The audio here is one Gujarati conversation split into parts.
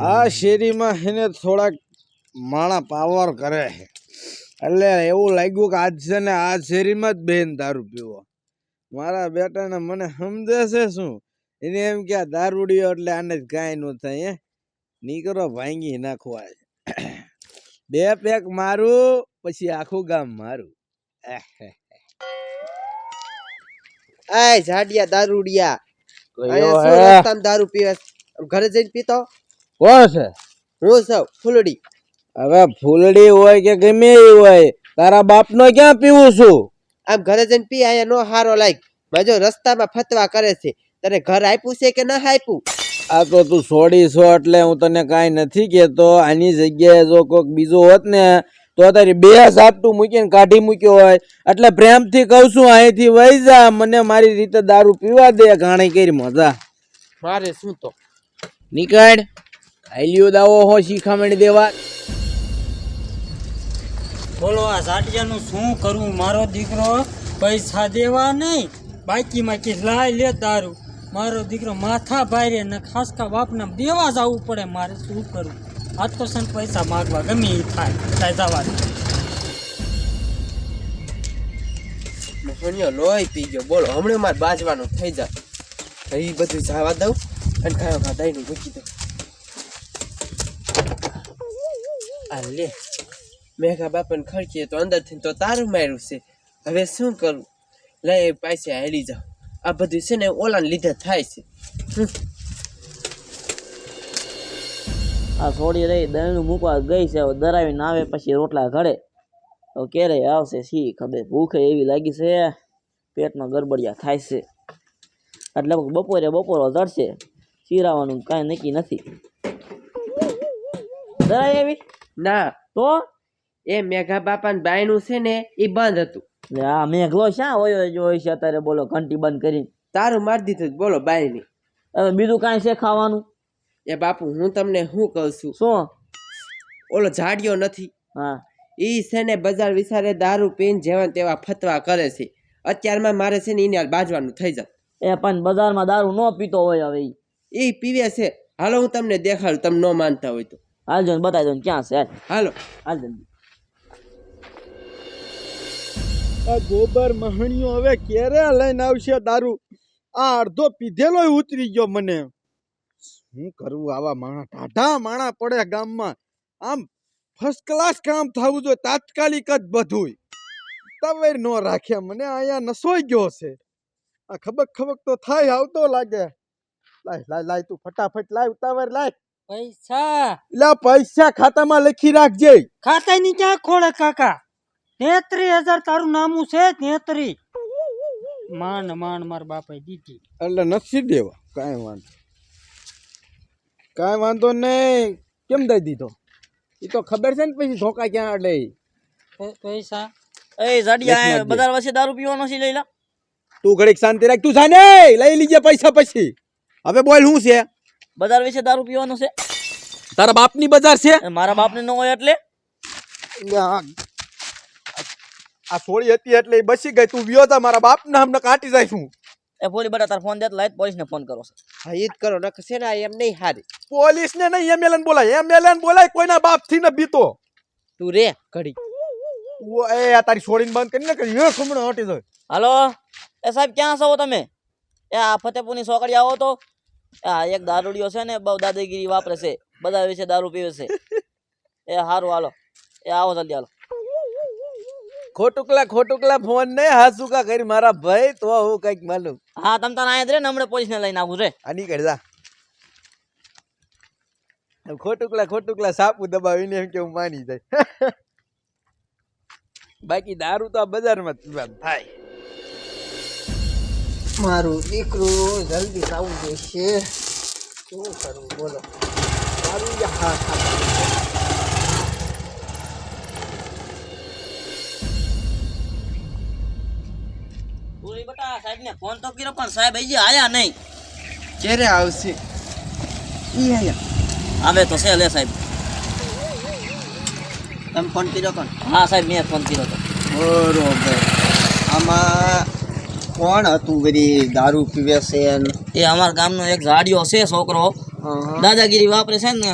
આ શેરીમાં એને થોડાક માણા પાવર કરે છે. એટલે એવું લાગ્યું કે આજ છે ને આ શેરીમાં જ બેન દારૂ પીવો. મારા બેટાને મને સમજે છે શું? એને એમ કે આ એટલે આને જ કાંઈ ન થાય, હે? નીકળો, ભાંગી નાખવા. બે પેક મારું, પછી આખું ગામ મારું. આય, જાડિયા દારૂડિયા? રસ્તામાં દારૂ પીવે ઘરે જઈને પીતો? કોણ છે? હું સૌ ફૂલડી. હવે ફૂલડી હોય કે ગમે એ હોય તારા બાપનો ક્યાં પીવું છું? આમ ઘરે જઈને પી આયા નો હારો લાગ મજો જો રસ્તામાં ફતવા કરે છે તને ઘર આપ્યું છે કે ના આપ્યું? આ તો તું છોડી છો એટલે હું તને કાંઈ નથી કહેતો. આની જગ્યાએ જો કોઈક બીજો હોત ને તો અત્યારે બે ઝાપટું મૂકીને કાઢી મૂક્યો હોય. એટલે પ્રેમથી કહું છું અહીંથી વહી જા મને મારી રીતે દારૂ પીવા દે ઘાણી કરી મજા. મારે શું તો? નીકળ આઈલિયો દાવો હો શીખામણી દેવા. બોલો આ ઝાટિયાનું શું કરવું મારો દીકરો પૈસા દેવા નહીં. બાકી માકી લાય લે દારૂ. મારો દીકરો માથા ભારે ને ખાસ કા બાપને દેવા જવું પડે. મારે શું કરવું આજ તો પૈસા માગવા ગમે એ થાય. બધા જવા લોહી પી ગયો. બોલો, હમણાં મારે બાજવાનું થઈ જાય. એ બધું જવા દઉં અને ખાયો ખા દઈને મૂકી દઉં. આ લે. મેઘા બાપાને ખડકીએ તો અંદરથી તો તારું માર્યું છે. હવે શું કરું? લઈ પાસે હાલી જાઉં આ બધું છે ને ઓલાને લીધે થાય છે. આ છોડી રહી દળનું મૂકવા ગઈ છે હવે દરાવીને આવે પછી રોટલા ઘડે. હવે ક્યારે આવશે શી ખબર? ભૂખે એવી લાગી છે પેટમાં ગરબડિયા થાય છે. એટલે બપોરે બપોરો ચડશે ચીરાવાનું કાંઈ નક્કી નથી. દરાય એવી? ના. તો? એ મેઘા બાપાને બાયનું છે ને એ બંધ હતું. હા આ મેઘલો શા હોય જો હોય છે અત્યારે? બોલો ઘંટી બંધ કરી તારું મારી દીધું બોલો બાયની હવે બીજું કાંઈ છે ખાવાનું? એ બાપુ હું તમને શું કહું છું? શું? ઓલો ઝાડિયો નથી. હા. એ છે ને બજાર વિચારે દારૂ પીને જેવા તેવા ફતવા કરે છે. અત્યારમાં મારે છે ને એને હાલ બાજવાનું થઈ જાય એ પણ બજારમાં દારૂ ન પીતો હોય હવે ઈ. એ પીવે છે. હાલો હું તમને દેખાડું તમે ન માનતા હોય તો. હાલજો ને બતાવી દો ક્યાં છે હાલો. હાલ. જલ્દી આ ગોબર મહણીઓ હવે ક્યારે લઈને આવશે દારૂ? આ અડધો પીધેલો ઉતરી ગયો મને. શું કરવું આવા માણા? ટાઢા માણા પડે ગામમાં. આમ ફર્સ્ટ ક્લાસ કામ થવું જોઈએ તાત્કાલિક જ બધુંય. તવેર ન રાખ્યા મને અહીંયા નસોઈ ગયો છે. આ ખબક ખબક તો થાય આવતો લાગે. લાય લાય લાય તું ફટાફટ લાય ઉતાવર લાય. પૈસા. એટલે પૈસા ખાતામાં લખી રાખજે. ખાતાની ક્યાં ખોળે કાકા? તેત્રીસ હજાર તારું નામું છે તેત્રી. માંડ માંડ મારા બાપાએ દીધી. એટલે નથી દેવા કાંઈ વાંધો. કાંઈ વાંધો નહીં. કેમ દઈ દીધો? એ તો ખબર છે ને પછી ધોકા ક્યાં પ- પૈસા. એ જાડિયા બજાર વચ્ચે દારૂ પીવાનો છે લઈ લા. તું ઘડીક શાંતિ રાખ. તું જાને લઈ લીજે પૈસા પછી. હવે બોલ શું છે? બજાર વિશે દારૂ પીવાનો છે. તારા બાપની બજાર છે? મારા બાપને ન હોય એટલે. આ સોળી હતી એટલે બસી ગઈ. તું વ્યો તા મારા બાપ હમણાં કાટી જાય છું એ ફોલી બટા તાર ફોન દે લાઈટ પોલીસ ને ફોન કરો છે. હા ઈ જ કરો ને છે ને આ એમ નહીં હારી. પોલીસ ને નહીં એમએલએ ને બોલાય. એમએલએ ને બોલાય કોઈના બાપથી ને બીતો. તું રે ઘડી. ઓ એ આ તારી છોડીને બંધ કરીને કરી. એ ખમણો હટી જાય. હાલો એ સાહેબ ક્યાં છો તમે? એ આ ફતેપુરની સોકડી આવો તો. આ એક દારૂડિયો છે ને બહુ દાદાગીરી વાપરે છે. બધા વિશે દારૂ પીવે છે. એ હારું હાલો. એ આવો જલ્દી હાલો. ખોટુકલા ખોટુકલા ફોન ને હાસુકા કરી મારા ભાઈ તો હું કંઈક માલું હા તમ તાર આયા જ રે ને હમણાં પોલીસને લઈને આવું રે આની કર જા. ખોટુકલા ખોટુકલા સાપુ દબાવીને એમ કે હું માની જાય. બાકી દારૂ તો આ બજારમાં જ પીવાનું થાય. મારું દીકરું જલ્દી આવું જોઈશે. શું કરવું બોલો. મારું હા હા. હા બટા ફોન તો કર્યો પણ સાહેબ હજી આયા નહીં. ક્યારે આવશે? ઈ આયા. આવે તો છે લે સાહેબ. તમે ફોન કર્યો કોણ? હા સાહેબ મેં ફોન કર્યો તો. બરોબર. આમાં કોણ હતું બધી દારૂ પીવે છે એ અમારા ગામનો એક ઝાડિયો છે છોકરો. દાદાગીરી વાપરે છે ને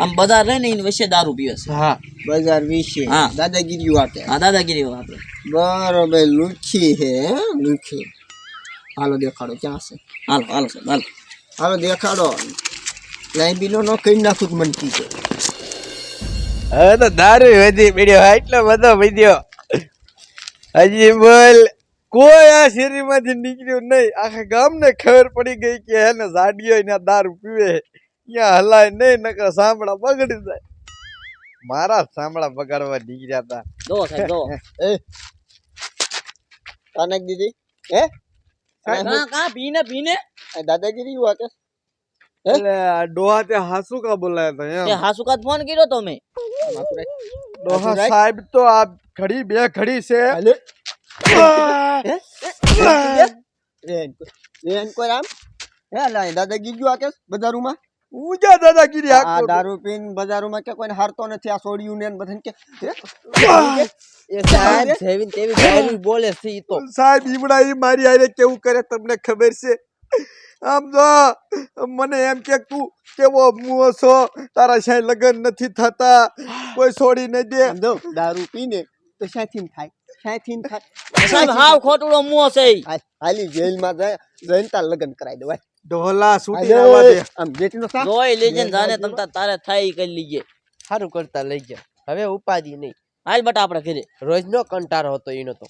આમ બધા રહે ને એની વચ્ચે દારૂ પીવે છે. હા બજાર વિશે. હા. દાદાગીરી વાટે હા દાદાગીરી વાપરે બરોબર લુખી હે હે? લુખી. હાલો દેખાડો ક્યાં છે? હાલો હાલો સાહેબ હાલો. હાલો દેખાડો. લાઈબીનો નો કઈ નાખું તો મને કીધે હવે તો દારૂ વધી પડ્યો એટલો બધો વધ્યો. હજી બોલ કોઈ આ શેરીમાંથી નીકળ્યું નહીં. આખા ગામને ખબર પડી ગઈ કે હે ને ઝાડિયો ને દારૂ પીવે ત્યાં હલાય નહીં નકર સાંભળા બગડી જાય. મારા સાંભળા બગાડવા નીકળ્યા હતા જો સાહેબ જો. એ. કાનક દીદી હે? કા કા પીને પીને આ દાદાગીરી વાટે એટલે ડોહા તે હાસુ કા બોલાયા હતા તે એમ. હાસુકાત ફોન કર્યો તો મેં. ડોહા સાહેબ તો આ ઘડી બે ઘડી છે. રેન રેન કોઈ આમ? હે લાય દાદાગીરી વાટે બજારોમાં ઊંચા દાદાગીરી આ દારૂ પીન બજારોમાં કે કોઈને હારતો નથી આ છોડ્યું ને બધાને કે એ સાહેબ જેવી તેવી દારૂ બોલે છે ઈ તો. સાહેબ ઈમડા ઈ મારી આરે કેવું કરે તમને ખબર છે? આમ જો મને એમ કે તું કેવો મુઓ છો તારા સાઈ લગન નથી થતા. કોઈ છોડી ન દે. સમજો દારૂ પીને તો શાથી થાય શાથી થાય. સાહેબ હાવ ખોટડો મુઓ છે હાલી જેલમાં જાય જઈને તાર લગન કરાવી દેવાય ઢોલા સુટી આવા દે. આમ જેટલો સા જોઈ લેજે ને જાને તમ તાર તારે થાય કરી લીજે. સારું કરતા લઈ ગયા હવે ઉપાધી નહીં. હાલ બટા આપણે ઘરે. રોજનો કંટારો હતો એનો તો.